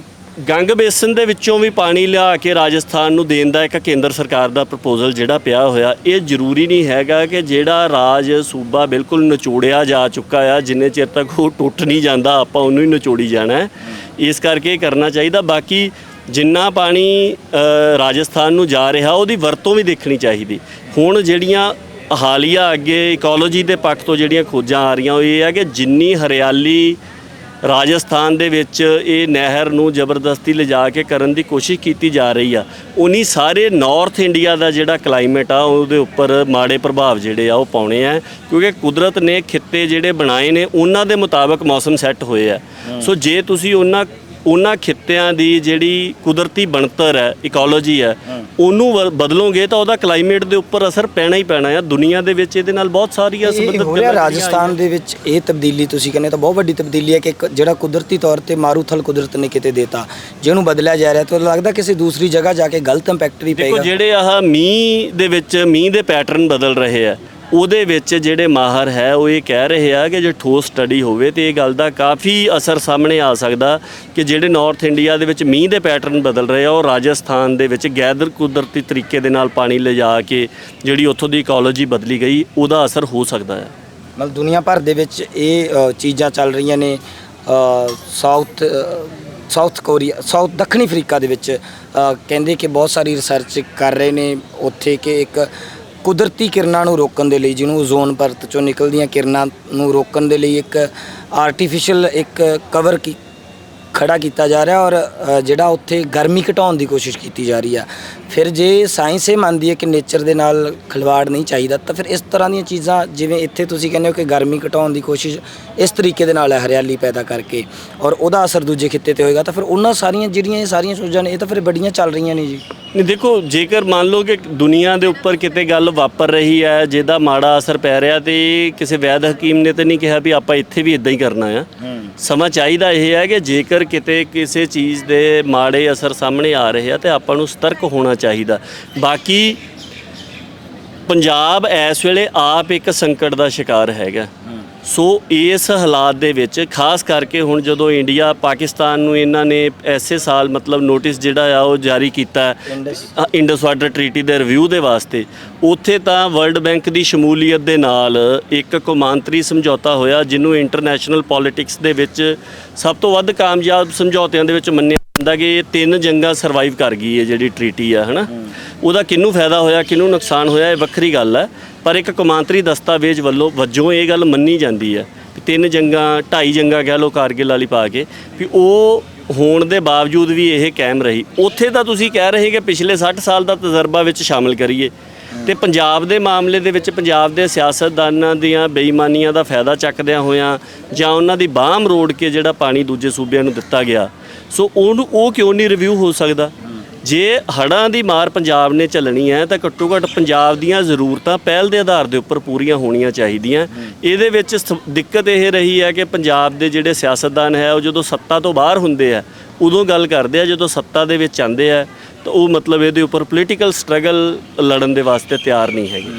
ਗੰਗ ਬੇਸਨ ਦੇ ਵਿੱਚੋਂ ਵੀ ਪਾਣੀ ਲਿਆ ਕੇ ਰਾਜਸਥਾਨ ਨੂੰ ਦੇਣ ਦਾ ਇੱਕ ਕੇਂਦਰ ਸਰਕਾਰ ਦਾ ਪ੍ਰਪੋਜ਼ਲ ਜਿਹੜਾ ਪਿਆ ਹੋਇਆ ਇਹ ਜ਼ਰੂਰੀ ਨਹੀਂ ਹੈਗਾ ਕਿ ਜਿਹੜਾ ਰਾਜ ਸੂਬਾ ਬਿਲਕੁਲ ਨਿਚੋੜਿਆ ਜਾ ਚੁੱਕਾ ਆ ਜਿੰਨੇ ਚਿਰ ਤੱਕ ਉਹ ਟੁੱਟ ਨਹੀਂ ਜਾਂਦਾ ਆਪਾਂ ਉਹਨੂੰ ਹੀ ਨਿਚੋੜੀ ਜਾਣਾ ਇਸ ਕਰਕੇ ਕਰਨਾ ਚਾਹੀਦਾ। ਬਾਕੀ ਜਿੰਨਾ ਪਾਣੀ ਰਾਜਸਥਾਨ ਨੂੰ ਜਾ ਰਿਹਾ ਉਹਦੀ ਵਰਤੋਂ ਵੀ ਦੇਖਣੀ ਚਾਹੀਦੀ। ਹੁਣ ਜਿਹੜੀਆਂ ਹਾਲੀਆ ਅੱਗੇ ਇਕੋਲੋਜੀ ਦੇ ਪੱਖ ਤੋਂ ਜਿਹੜੀਆਂ ਖੋਜਾਂ ਆ ਰਹੀਆਂ ਉਹ ਇਹ ਹੈ ਕਿ ਜਿੰਨੀ ਹਰਿਆਲੀ ਰਾਜਸਥਾਨ ਦੇ ਵਿੱਚ ਇਹ ਨਹਿਰ ਨੂੰ ਜ਼ਬਰਦਸਤੀ ਲਿਜਾ ਕੇ ਕਰਨ ਦੀ ਕੋਸ਼ਿਸ਼ ਕੀਤੀ ਜਾ ਰਹੀ ਆ ਉਨੀ ਸਾਰੇ ਨਾਰਥ ਇੰਡੀਆ ਦਾ ਜਿਹੜਾ ਕਲਾਈਮੇਟ ਆ ਉਹਦੇ ਉੱਪਰ ਮਾੜੇ ਪ੍ਰਭਾਵ ਜਿਹੜੇ ਆ ਉਹ ਪਾਉਣੇ ਆ ਕਿਉਂਕਿ ਕੁਦਰਤ ਨੇ ਖਿੱਤੇ ਜਿਹੜੇ ਬਣਾਏ ਨੇ ਉਹਨਾਂ ਦੇ ਮੁਤਾਬਕ ਮੌਸਮ ਸੈੱਟ ਹੋਏ ਆ। ਸੋ ਜੇ ਤੁਸੀਂ ਉਹਨਾਂ ਉਹਨਾਂ ਖਿੱਤਿਆਂ ਦੀ ਜਿਹੜੀ ਕੁਦਰਤੀ ਬਣਤਰ ਹੈ ਇਕੋਲੋਜੀ ਹੈ ਉਹਨੂੰ ਵ- ਬਦਲੋਗੇ ਤਾਂ ਉਹਦਾ ਕਲਾਈਮੇਟ ਦੇ ਉੱਪਰ ਅਸਰ ਪੈਣਾ ਹੀ ਪੈਣਾ ਆ। ਦੁਨੀਆ ਦੇ ਵਿੱਚ ਇਹਦੇ ਨਾਲ ਬਹੁਤ ਸਾਰੀਆਂ ਇਹ ਸੰਬੰਧਿਤ ਹੋ ਰਿਹਾ ਰਾਜਸਥਾਨ ਦੇ ਵਿੱਚ ਇਹ ਤਬਦੀਲੀ ਤੁਸੀਂ ਕਹਿੰਦੇ ਤਾਂ ਬਹੁਤ ਵੱਡੀ ਤਬਦੀਲੀ ਹੈ ਕਿ ਇੱਕ ਜਿਹੜਾ ਕੁਦਰਤੀ ਤੌਰ ਤੇ ਮਾਰੂਥਲ ਕੁਦਰਤ ਨੇ ਕਿਤੇ ਦੇਤਾ ਜਿਹਨੂੰ ਬਦਲਿਆ ਜਾ ਰਿਹਾ ਤਾਂ ਲੱਗਦਾ ਕਿਸੇ ਦੂਸਰੀ ਜਗ੍ਹਾ ਜਾ ਕੇ ਗਲਤ ਇੰਪੈਕਟ ਵੀ ਦੇਖੋ ਪਏਗਾ। ਜਿਹੜੇ ਆਹ ਮੀਂਹ ਦੇ ਵਿੱਚ ਮੀਂਹ ਦੇ ਪੈਟਰਨ ਬਦਲ ਰਹੇ ਆ ਉਹਦੇ ਵਿੱਚ ਜਿਹੜੇ ਮਾਹਰ ਹੈ, ਉਹ ਇਹ ਕਹਿ ਰਹੇ ਆ ਕਿ ਜੇ ਠੋਸ ਸਟੱਡੀ ਹੋਵੇ ਤੇ ਇਹ ਗੱਲ ਦਾ ਕਾਫੀ ਅਸਰ ਸਾਹਮਣੇ ਆ ਸਕਦਾ ਕਿ ਜਿਹੜੇ ਨਾਰਥ ਇੰਡੀਆ ਦੇ ਵਿੱਚ ਮੀਂਹ ਦੇ ਪੈਟਰਨ ਬਦਲ ਰਹੇ ਆ, ਉਹ ਰਾਜਸਥਾਨ ਦੇ ਵਿੱਚ ਗੈਦਰ ਕੁਦਰਤੀ ਤਰੀਕੇ ਦੇ ਨਾਲ ਪਾਣੀ ਲਿਜਾ ਕੇ ਜਿਹੜੀ ਉੱਥੋਂ ਦੀ ਇਕੋਲੋਜੀ ਬਦਲੀ ਗਈ, ਉਹਦਾ ਅਸਰ ਹੋ ਸਕਦਾ ਹੈ। ਮਤਲਬ ਦੁਨੀਆ ਭਰ ਦੇ ਵਿੱਚ ਇਹ ਚੀਜ਼ਾਂ ਚੱਲ ਰਹੀਆਂ ਨੇ ਸਾਊਥ ਸਾਊਥ ਕੋਰੀਆ ਸਾਊਥ ਦੱਖਣੀ ਅਫਰੀਕਾ ਦੇ ਵਿੱਚ ਕਹਿੰਦੇ ਕਿ ਬਹੁਤ ਸਾਰੀ ਰਿਸਰਚ ਕਰ ਰਹੇ ਨੇ, ਉੱਥੇ ਕਿ ਇੱਕ ਕੁਦਰਤੀ ਕਿਰਨਾਂ ਨੂੰ ਰੋਕਣ ਦੇ ਲਈ, ਜਿਹਨੂੰ ਜ਼ੋਨ ਪਰਤ ਚੋਂ ਨਿਕਲਦੀਆਂ ਕਿਰਨਾਂ ਨੂੰ ਰੋਕਣ ਦੇ ਲਈ ਇੱਕ ਆਰਟੀਫੀਸ਼ੀਅਲ ਇੱਕ ਕਵਰ ਕੀ, ਖੜਾ ਕੀਤਾ ਜਾ ਰਿਹਾ ਔਰ ਜਿਹੜਾ ਉੱਥੇ ਗਰਮੀ ਘਟਾਉਣ ਦੀ ਕੋਸ਼ਿਸ਼ ਕੀਤੀ ਜਾ ਰਹੀ ਆ। ਫਿਰ ਜੇ ਸਾਇੰਸ ਇਹ ਮੰਨਦੀ ਹੈ ਕਿ ਨੇਚਰ ਦੇ ਨਾਲ ਖਿਲਵਾੜ ਨਹੀਂ ਚਾਹੀਦਾ, ਤਾਂ ਫਿਰ ਇਸ ਤਰ੍ਹਾਂ ਦੀਆਂ ਚੀਜ਼ਾਂ, ਜਿਵੇਂ ਇੱਥੇ ਤੁਸੀਂ ਕਹਿੰਦੇ ਹੋ ਕਿ ਗਰਮੀ ਘਟਾਉਣ ਦੀ ਕੋਸ਼ਿਸ਼ ਇਸ ਤਰੀਕੇ ਦੇ ਨਾਲ ਹੈ, ਹਰਿਆਲੀ ਪੈਦਾ ਕਰਕੇ ਔਰ ਉਹਦਾ ਅਸਰ ਦੂਜੇ ਖਿੱਤੇ ਤੇ ਹੋਏਗਾ, ਤਾਂ ਫਿਰ ਉਹਨਾਂ ਸਾਰੀਆਂ ਜਿਹੜੀਆਂ ਇਹ ਸਾਰੀਆਂ ਸੋਚਾਂ ਨੇ, ਇਹ ਤਾਂ ਫਿਰ ਬੜੀਆਂ ਚੱਲ ਰਹੀਆਂ ਨੇ ਜੀ। ਨਹੀਂ ਦੇਖੋ ਜੇਕਰ ਮੰਨ ਲਓ ਕਿ ਦੁਨੀਆ ਦੇ ਉੱਪਰ ਕਿਤੇ ਗੱਲ ਵਾਪਰ ਰਹੀ ਹੈ ਜਿਹਦਾ ਮਾੜਾ ਅਸਰ ਪੈ ਰਿਹਾ ਤੇ ਕਿਸੇ ਵੈਦ ਹਕੀਮ ਨੇ ਤਾਂ ਨਹੀਂ ਕਿਹਾ ਵੀ ਆਪਾਂ ਇੱਥੇ ਵੀ ਇਦਾਂ ਹੀ ਕਰਨਾ ਆ। ਸਮਾਂ ਚਾਹੀਦਾ ਇਹ ਹੈ ਕਿ ਜੇਕਰ ਕਿਤੇ ਕਿਸੇ ਚੀਜ਼ ਦੇ ਮਾੜੇ ਅਸਰ ਸਾਹਮਣੇ ਆ ਰਹੇ ਆ ਤੇ ਆਪਾਂ ਨੂੰ ਸਤਰਕ ਹੋਣਾ ਚਾਹੀਦਾ। ਬਾਕੀ ਪੰਜਾਬ ਇਸ ਵੇਲੇ ਆਪ ਇੱਕ ਸੰਕਟ ਦਾ ਸ਼ਿਕਾਰ ਹੈਗਾ। ਸੋ ਇਸ ਹਾਲਾਤ ਦੇ ਵਿੱਚ ਖਾਸ ਕਰਕੇ ਹੁਣ ਜਦੋਂ ਇੰਡੀਆ ਪਾਕਿਸਤਾਨ ਨੂੰ ਇਹਨਾਂ ਨੇ ਐਸੇ ਸਾਲ ਮਤਲਬ ਨੋਟਿਸ ਜਿਹੜਾ ਆ ਉਹ ਜਾਰੀ ਕੀਤਾ ਇੰਡਸ ਵਾਟਰ ਟ੍ਰੀਟੀ ਦੇ ਰਿਵਿਊ ਦੇ ਵਾਸਤੇ ਉੱਥੇ ਤਾਂ ਵਰਲਡ ਬੈਂਕ ਦੀ ਸ਼ਮੂਲੀਅਤ ਦੇ ਨਾਲ ਇੱਕ ਕੌਮਾਂਤਰੀ ਸਮਝੌਤਾ ਹੋਇਆ ਜਿਹਨੂੰ ਇੰਟਰਨੈਸ਼ਨਲ ਪੋਲਿਟਿਕਸ ਦੇ ਵਿੱਚ ਸਭ ਤੋਂ ਵੱਧ ਕਾਮਯਾਬ ਸਮਝੌਤਿਆਂ ਦੇ ਵਿੱਚ ਮੰਨਿਆ ਜਾਂਦਾ ਕਿ ਇਹ ਤਿੰਨ ਜੰਗਾਂ ਸਰਵਾਈਵ ਕਰ ਗਈ ਹੈ ਜਿਹੜੀ ਟ੍ਰੀਟੀ ਆ, ਹਨਾ? ਉਹਦਾ ਕਿਹਨੂੰ ਫਾਇਦਾ ਹੋਇਆ, ਕਿਹਨੂੰ ਨੁਕਸਾਨ ਹੋਇਆ, ਇਹ ਵੱਖਰੀ ਗੱਲ ਹੈ ਪਰ ਇੱਕ ਕੌਮਾਂਤਰੀ ਦਸਤਾਵੇਜ਼ ਵੱਲੋਂ, ਵਜੋਂ ਇਹ ਗੱਲ ਮੰਨੀ ਜਾਂਦੀ ਹੈ ਕਿ ਤਿੰਨ ਜੰਗਾਂ, ਢਾਈ ਜੰਗਾਂ ਕਹਿ ਲਓ, ਕਾਰਗਿਲ ਵਾਲੀ ਪਾ ਕੇ, ਵੀ ਉਹ ਹੋਣ ਦੇ ਬਾਵਜੂਦ ਵੀ ਇਹ ਕਾਇਮ ਰਹੀ। ਉੱਥੇ ਤਾਂ ਤੁਸੀਂ ਕਹਿ ਰਹੇ ਕਿ ਪਿਛਲੇ 60 ਸਾਲ ਦਾ ਤਜਰਬਾ ਵਿੱਚ ਸ਼ਾਮਿਲ ਕਰੀਏ। ਤੇ ਪੰਜਾਬ ਦੇ ਮਾਮਲੇ ਦੇ ਵਿੱਚ ਪੰਜਾਬ ਦੇ ਸਿਆਸਤਦਾਨਾਂ ਦੀਆਂ ਬੇਈਮਾਨੀਆਂ ਦਾ ਫਾਇਦਾ ਚੱਕਦਿਆਂ ਹੋਇਆਂ ਜਾਂ ਉਹਨਾਂ ਦੀ ਬਾਹ ਰੋੜ ਕੇ ਜਿਹੜਾ ਪਾਣੀ ਦੂਜੇ ਸੂਬਿਆਂ ਨੂੰ ਦਿੱਤਾ ਗਿਆ ਸੋ ਉਹਨੂੰ ਉਹ ਕਿਉਂ ਨਹੀਂ ਰਿਵਿਊ ਹੋ ਸਕਦਾ? ਜੇ ਹੜ੍ਹਾਂ ਦੀ ਮਾਰ ਪੰਜਾਬ ਨੇ ਚੱਲਣੀ ਹੈ, ਤਾਂ ਘੱਟੋ ਘੱਟ ਪੰਜਾਬ ਦੀਆਂ ਜ਼ਰੂਰਤਾਂ ਪਹਿਲ ਦੇ ਆਧਾਰ ਦੇ ਉੱਪਰ ਪੂਰੀਆਂ ਹੋਣੀਆਂ ਚਾਹੀਦੀਆਂ। ਇਹਦੇ ਵਿੱਚ ਸ- ਦਿੱਕਤ ਇਹ ਰਹੀ ਹੈ ਕਿ ਪੰਜਾਬ ਦੇ ਜਿਹੜੇ ਸਿਆਸਤਦਾਨ ਹੈ, ਉਹ ਜਦੋਂ ਸੱਤਾ ਤੋਂ ਬਾਹਰ ਹੁੰਦੇ ਆ, ਉਦੋਂ ਗੱਲ ਕਰਦੇ ਆ, ਜਦੋਂ ਸੱਤਾ ਦੇ ਵਿੱਚ ਆਉਂਦੇ ਆ, ਤਾਂ ਉਹ ਮਤਲਬ ਇਹਦੇ ਉੱਪਰ ਪੋਲੀਟੀਕਲ ਸਟਰਗਲ ਲੜਨ ਦੇ ਵਾਸਤੇ ਤਿਆਰ ਨਹੀਂ ਹੈਗੇ।